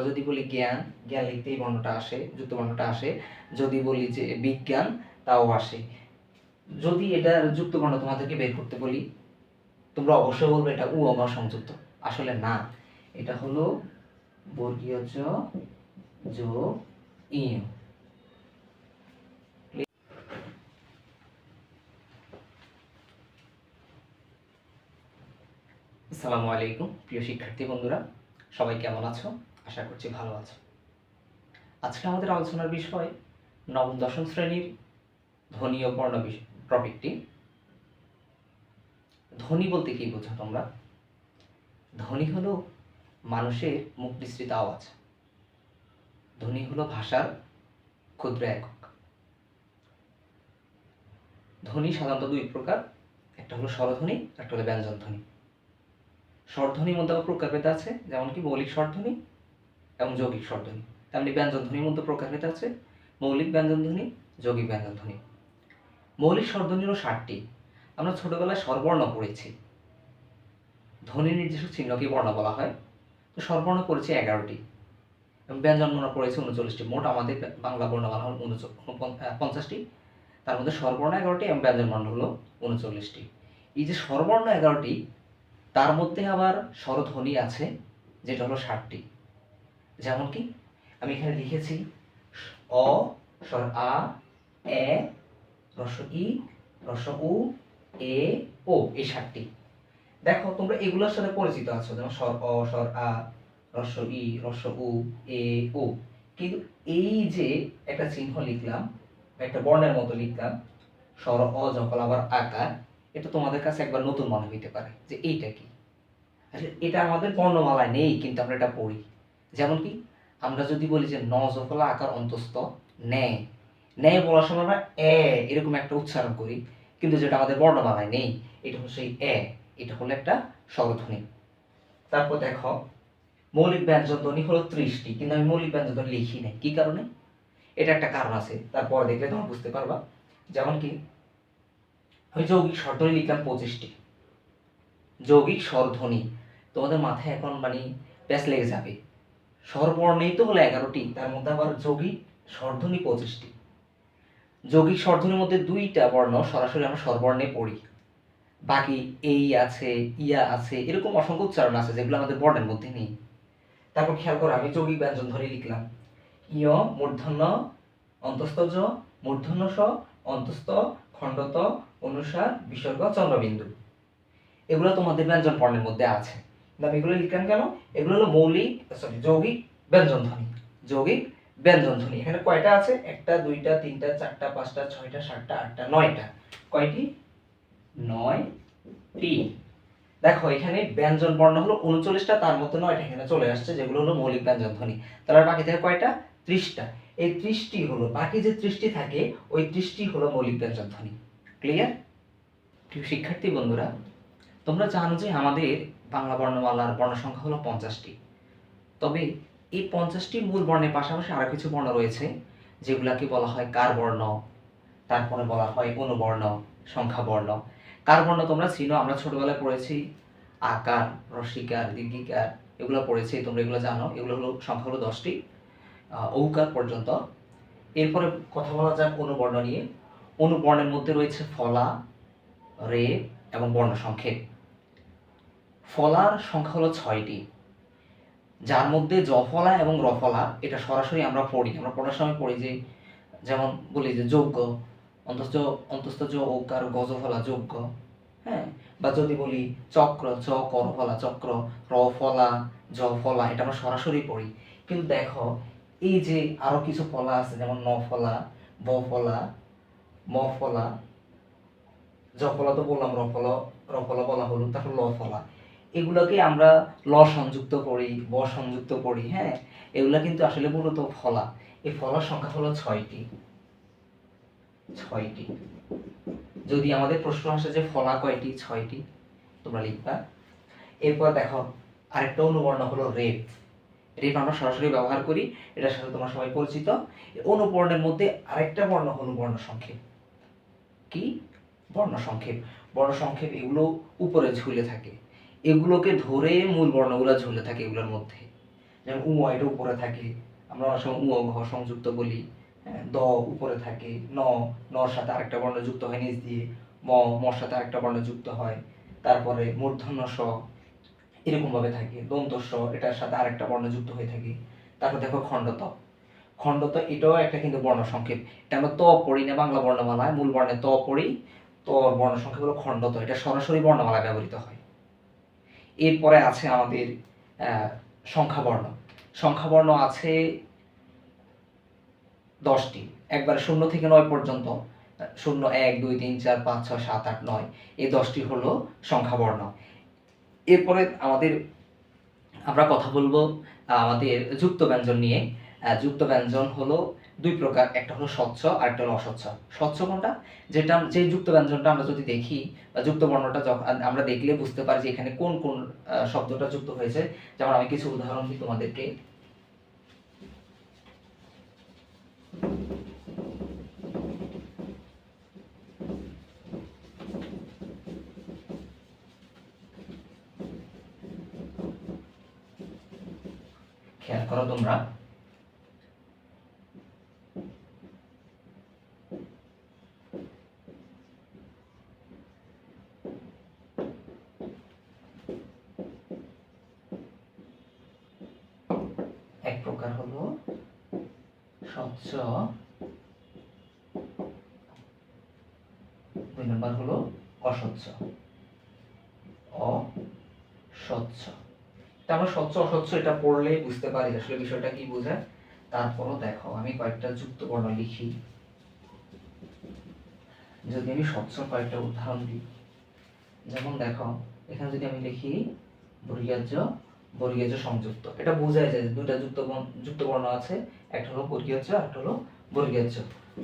আমরা যদি বলি জ্ঞান জ্ঞান লিখতে এই বর্ণটা আসে, যুক্ত বর্ণটা আসে। যদি বলি যে বিজ্ঞান, তাও আসে। যদি এটা যুক্ত বর্ণ তোমাদেরকে বের করতে বলি, তোমরা অবশ্যই বলবে এটা উ অমা সংযুক্ত। আসলে না। এটা হলো বর্গীয় জ যোগ ইয় আসসালামু আলাইকুম, প্রিয় শিক্ষার্থী বন্ধুরা। সবাই কেমন আছো? আশা করছি ভালো আছো। আজকে আমাদের আলোচনার বিষয় নবম, দশম শ্রেণির ধ্বনি ও বর্ণ টপিকটি ধ্বনি বলতে কি বোঝো তোমরা? ধ্বনি হলো মানুষের মুখ নিঃসৃত আওয়াজ। ধ্বনি হলো ভাষার ক্ষুদ্র একক। ধ্বনি সাধারণত দুই প্রকার, একটা হলো স্বরধ্বনি, একটা হলো ব্যঞ্জন ধ্বনি স্বরধ্বনির মধ্যে আবার প্রকারভেদ আছে, যেমন কি মৌলিক স্বরধ্বনি এবং যৌগিক স্বরধ্বনি। তেমনি ব্যঞ্জন ধ্বনির মধ্যে প্রকারভেদ আছে মৌলিক ব্যঞ্জন ধ্বনি যৌগিক ব্যঞ্জন ধ্বনি মৌলিক স্বরধ্বনি হলো ষাটটি আমরা ছোটবেলায় স্বরবর্ণ পড়েছি। ধ্বনি নির্দিষ্ট চিহ্নকে বর্ণ বলা হয়। তো স্বরবর্ণ পড়েছি এগারোটি। এবং ব্যঞ্জন বর্ণ পড়েছে উনচল্লিশটি। মোট আমাদের বাংলা বর্ণমালা হল পঞ্চাশটি। তার মধ্যে স্বরবর্ণ এগারোটি এবং ব্যঞ্জন বর্ণ হলো উনচল্লিশটি। এই যে স্বরবর্ণ এগারোটি, তার মধ্যে আবার স্বরধ্বনি আছে, যেটা হলো ষাটটি যেমন কি আমি এখানে লিখেছি অ স্বর আ, এ, রস ই, রস উ, এ, ও, এই সাতটি। দেখো, তোমরা এগুলোর সাথে পরিচিত আছো, যেমন স্বর অ স্বর আ, রস ই, রস উ, এ, ও। কিন্তু এই যে একটা চিহ্ন লিখলাম, একটা বর্ণের মতো লিখলাম স্বর অ যখন আবার আকার, এটা তোমাদের কাছে একবার নতুন মনে হইতে পারে যে এইটা কি? আসলে এটা আমাদের বর্ণমালায় নেই, কিন্তু আমরা এটা পড়ি। যেমন কি, আমরা যদি বলি যে ন আকার অন্তস্থ, ন্যায়। ন্যায় বলার সময় আমরা এ এরকম একটা উচ্চারণ করি, কিন্তু যেটা আমাদের বর্ণমালায় নেই, এটা হলো সেই এ, এটা হলো একটা স্বরধ্বনি। তারপর দেখো, মৌলিক ব্যঞ্জন ধ্বনি হলো ত্রিশটি, কিন্তু আমি মৌলিক ব্যঞ্জন ধ্বনি লিখি নাই। কি কারণে? এটা একটা কারণ আছে, তারপর দেখলে তোমরা বুঝতে পারবা। যেমন কি, আমি যৌগিক স্বরধ্বনি লিখলাম পঁচিশটি। যৌগিক স্বরধ্বনি, তোমাদের মাথায় এখন মানে প্যাচ লেগে যাবে। স্বরবর্ণেই তো হলো এগারোটি, তার মধ্যে আবার যৌগিক স্বরধ্বনি পঁচিশটি। যৌগিক স্বরধ্বনির মধ্যে দুইটা বর্ণ সরাসরি আমরা স্বরবর্ণে পড়ি। বাকি এই আছে, ইয়া আছে, এরকম অসংখ্য উচ্চারণ আছে যেগুলো আমাদের বর্ণের মধ্যে নেই। তারপর খেয়াল করো, আমি যৌগিক ব্যঞ্জন ধরে লিখলাম। ইয়, মূর্ধন্য অন্তস্থ জ মূর্ধন্য স অন্তস্থ, খণ্ডত, অনুসার, বিসর্গ, চন্দ্রবিন্দু। এগুলো তোমাদের ব্যঞ্জন বর্ণের মধ্যে আছে। আমি এগুলো লিখলাম কেন? এগুলো হলো মৌলিক সরি যৌগিক ব্যঞ্জন ধ্বনি যৌগিক ব্যঞ্জন ধ্বনি এখানে কয়টা আছে? একটা, দুইটা, তিনটা, চারটা, পাঁচটা, ছয়টা, সাতটা, আটটা, নয়টা। কয়টি? নয়টি দেখো, এখানে ব্যঞ্জন বর্ণ হলো উনচল্লিশটা, তার মধ্যে নয়টা এখানে চলে আসছে, যেগুলো হলো মৌলিক ব্যঞ্জন ধ্বনি তাহলে বাকি থেকে কয়টা? ত্রিশটা। এই ত্রিশটি হলো, বাকি যে ত্রিশটি থাকে, ওই ত্রিশটি হলো মৌলিক ব্যঞ্জন ধ্বনি ক্লিয়ার শিক্ষার্থী বন্ধুরা, তোমরা জানো যে আমাদের বাংলা বর্ণমালার বর্ণ সংখ্যা হলো পঞ্চাশটি। তবে এই পঞ্চাশটি মূল বর্ণের পাশাপাশি আরও কিছু বর্ণ রয়েছে, যেগুলাকে বলা হয় কার বর্ণ, তারপরে বলা হয় অনুবর্ণ, সংখ্যা বর্ণ। কার বর্ণ তোমরা চিনো? আমরা ছোটবেলায় পড়েছি, আকার রসিকার দীর্ঘিকার, এগুলো পড়েছি, তোমরা এগুলো জানো। এগুলো হলো, সংখ্যা হলো দশটি ঔকার পর্যন্ত। এরপরে কথা বলা যাক অনুবর্ণ নিয়ে। অনুবর্ণের মধ্যে রয়েছে ফলা, রে এবং বর্ণ সংক্ষেপ ফলার সংখ্যা হলো ছয়টি। যার মধ্যে জফলা এবং রফলা এটা সরাসরি আমরা পড়ি। আমরা পড়ার সময় পড়ি যে, যেমন বলি যে যোগ্য, অন্তস্থ অন্তস্থ ওকার গজফলা যোগ্য হ্যাঁ? বা যদি বলি চক্র, চ করফলা চক্র রফলা জফলা এটা আমরা সরাসরি পড়ি। কিন্তু দেখো, এই যে আরও কিছু ফলা আছে, যেমন নফলা বফলা মফলা জফলা তো বললাম রফলা রফলা বলা হলো, তারপর লফলা এগুলোকে আমরা ল সংযুক্ত করি, ব সংযুক্ত করি হ্যাঁ? এগুলো কিন্তু আসলে মূলত ফলা। এই ফলার সংখ্যা হলো ছয়টি। ছয়টি। যদি আমাদের প্রশ্ন আসে যে ফলা কয়টি, ছয়টি, তোমরা লিখবা। এরপর দেখো, আরেকটা অনুবর্ণ হলো রেপ রেপ আমরা সরাসরি ব্যবহার করি, এটার সাথে তোমরা সবাই পরিচিত। অনুবর্ণের মধ্যে আরেকটা বর্ণ হলো বর্ণ সংক্ষেপ কি? বর্ণ সংক্ষেপ বর্ণ সংক্ষেপ এগুলো উপরে ঝুলে থাকে। এগুলোকে ধরে মূল বর্ণগুলো ঝুলে থাকে এগুলোর মধ্যে। যেমন উ এটা উপরে থাকে আমরা অনেক সময় উ ঘ সংযুক্ত বলি হ্যাঁ, দ উপরে থাকে ন নর সাথে আরেকটা বর্ণ যুক্ত হয় নিচ দিয়ে ম মর সাথে আরেকটা বর্ণ যুক্ত হয় তারপরে মূর্ধন্য স এরকম ভাবে থাকে দন্ত স এটার সাথে আরেকটা বর্ণ যুক্ত হয়ে থাকে। তারপর দেখো খণ্ডত। খণ্ডত এটাও একটা কিন্তু বর্ণ সংক্ষেপ এটা আমরা ত পড়ি না বাংলা বর্ণমালায় মূল বর্ণে ত পড়ি তর বর্ণ সংখ্যা হলো খণ্ডত। এটা সরাসরি বর্ণমালায় ব্যবহৃত হয়। এরপরে আছে আমাদের সংখ্যাবর্ণ। সংখ্যাবর্ণ আছে দশটি। একবারে শূন্য থেকে নয় পর্যন্ত। শূন্য এক, দুই, তিন, চার, পাঁচ, ছয়, সাত, আট, নয়। এই দশটি হলো সংখ্যাবর্ণ। এরপরে আমাদের আমরা কথা বলব আমাদের যুক্ত ব্যঞ্জন নিয়ে। যুক্ত ব্যঞ্জন হলো দুই প্রকার, একটা হলো স্বচ্ছ আর একটা হলো অস্বচ্ছ। স্বচ্ছ কোনটা? যেটা যে যুক্ত ব্যঞ্জনটা আমরা যদি দেখি, বা যুক্ত বর্ণটা যখন আমরা দেখলে বুঝতে পারি যে এখানে কোন কোন শব্দটা যুক্ত হয়েছে। যেমন আমি কিছু উদাহরণ দিই তোমাদেরকে। খেয়াল করো তোমরা এক প্রকার হলো স্বচ্ছ। দুই নম্বর হলো অস্বচ্ছ। অস্বচ্ছ। তা আমরা স্বচ্ছ, অস্বচ্ছ এটা পড়লেই বুঝতে পারি আসলে বিষয়টা কি বোঝায়। তারপরও দেখো, আমি কয়েকটা যুক্ত বর্ণ লিখি। যদি আমি স্বচ্ছ কয়েকটা উদাহরণ দিই, যেমন দেখো, এখানে যদি আমি লিখি বর্গীয়ার্য বর্গীয়ার্য সংযুক্ত। এটা বোঝায় যে দুটা যুক্ত যুক্ত বর্ণ আছে, একটা হলো বর্গীয় আর একটা হলো বর্গীয়ার্য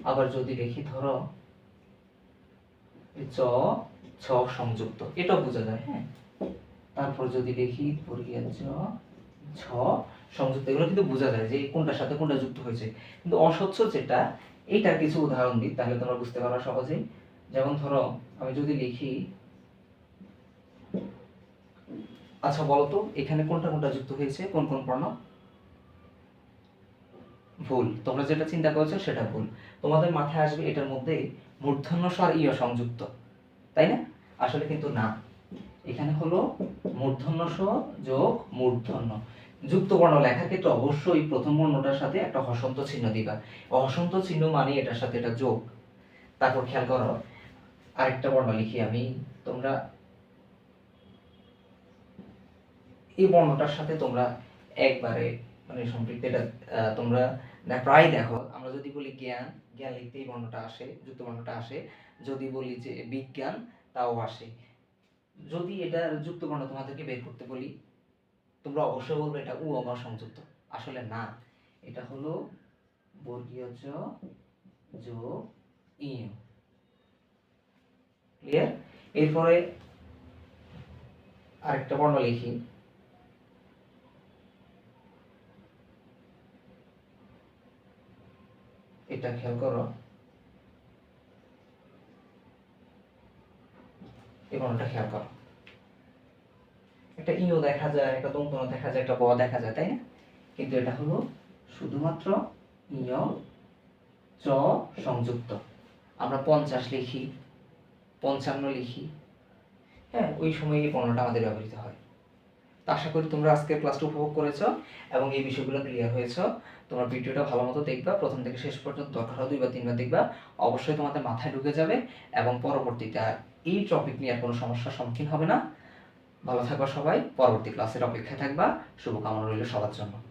আবার যদি দেখি ধরো চ, ছ সংযুক্ত, এটাও বোঝা যায় হ্যাঁ? তারপর যদি দেখি বর্গীয়ার্য ছ সংযুক্ত, এগুলো কিন্তু বোঝা যায় যে কোনটার সাথে কোনটা যুক্ত হয়েছে। কিন্তু অস্বচ্ছ যেটা, এইটার কিছু উদাহরণ দিই, তাহলে তোমরা বুঝতে পারো সহজেই। যেমন ধরো, আমি যদি লিখি আচ্ছা বলো তো এখানে কোনটা কোনটা যুক্ত হয়েছে? কোন কোন বর্ণ ভুল। তোমরা যেটা চিন্তা করছ সেটা ভুল। তোমাদের মাথায় আসবে এটার মধ্যে মূর্ধন্য স্বর ইয় সংযুক্ত। তাই না? আসলে কিন্তু না। এখানে হলো মূর্ধন্য যোগ মূর্ধন্য। যুক্ত বর্ণ লেখার ক্ষেত্রে অবশ্যই প্রথম বর্ণটার সাথে একটা হসন্ত চিহ্ন দিবা। হসন্ত চিহ্ন মানে এটার সাথে এটা যোগ। তারপর খেয়াল করো, আরেকটা বর্ণ লিখি আমি। তোমরা এই বর্ণটার সাথে তোমরা একবারে মানে সম্পৃক্ত। এটা তোমরা প্রায় দেখো। আমরা যদি বলি জ্ঞান জ্ঞান লিখতে এই বর্ণটা আসে, যুক্ত বর্ণটা আসে। যদি বলি যে বিজ্ঞান, তাও আসে। যদি এটা যুক্ত বর্ণ তোমাদেরকে বের করতে বলি, তোমরা অবশ্যই বলবে এটা উ অমা সংযুক্ত। আসলে না। এটা হলো বর্গীয় জ যোগ ইয় ক্লিয়ার এরপরে আরেকটা বর্ণ লিখি। এটা খেয়াল করো। এই বর্ণটা খেয়াল করো। একটা ইও দেখা যায়, একটা দন্তন দেখা যায়, একটা ব দেখা যায়, তাই না? কিন্তু এটা হলো শুধুমাত্র ইয় চ সংযুক্ত। আমরা পঞ্চাশ লিখি, পঞ্চান্ন লিখি। হ্যাঁ ওই সময় এই পণ্যটা আমাদের ব্যবহৃত হয়। আশা করি তোমরা আজকে ক্লাসটা উপভোগ করেছ এবং এই বিষয়গুলো ক্লিয়ার হয়েছো। তোমরা ভিডিওটা ভালো মতো দেখবা, প্রথম থেকে শেষ পর্যন্ত দরকার হয় দুইবার, তিনবার দেখবা। অবশ্যই তোমাদের মাথায় ঢুকে যাবে এবং পরবর্তীতে আর এই টপিক নিয়ে আর কোনো সমস্যার সম্মুখীন হবে না। ভালো থাকবা সবাই, পরবর্তী ক্লাসের অপেক্ষায় থাকবা। শুভকামনা রইল সবার জন্য।